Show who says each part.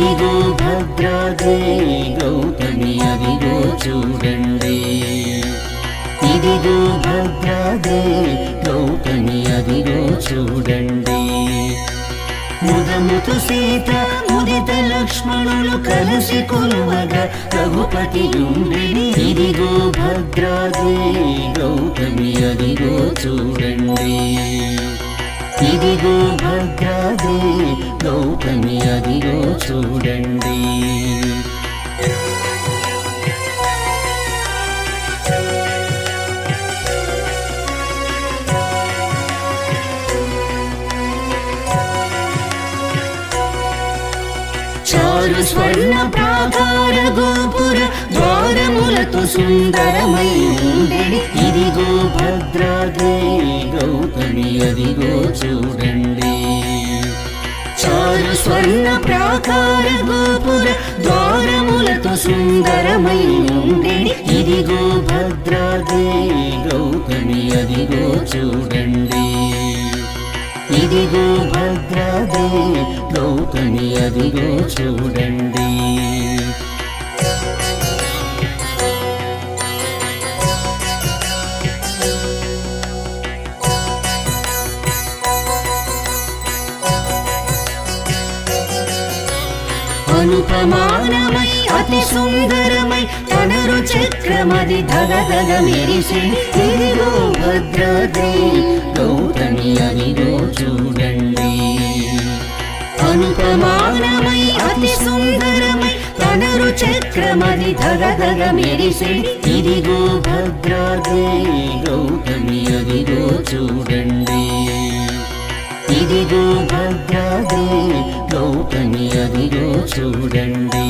Speaker 1: అదిగో భద్రాదే గౌతమి అదిగో చూడండి ఇదిగో భద్రాదే గౌతమి అదిగో చూడండి ముదముతు సీత ముదిత లక్ష్మణులు కలిసి కొలువగా రఘుపతి ఉండెడి ఇదిగో భద్రాదేవి గౌతమి అదిగో చూడండి ఇదిగో భద్రాదే గౌతమి అదిగో చూడండి. చారు స్వర్ణ ప్రాకార ఇదిగో భద్రాదే గౌతమి అదిగో చూడండి. చారు స్వర్ణ ప్రాకార గోపుర ద్వారములతో సుందరమై ఉండెడి ఇదిగో భద్రాదే గౌతమి అదిగో చూడండి. ఇదిగో భద్రాదే గౌతమి అదిగో చూడండి. అనుపమానమై అతి సుందరమై తనరు చక్రమది ధగ ధగ మెరిసే ఇదిగో భద్రదే గౌతమి అదిగో చూడండి అనుపమానమై అతి సుందరమై తనరు చక్రమది ధగ ధగ మెరిసే ఇదిగో భద్రదే గౌతమి అదిగో చూడండి ఇదిగో భద్రాదే గౌతమి అదిగో చూడండి.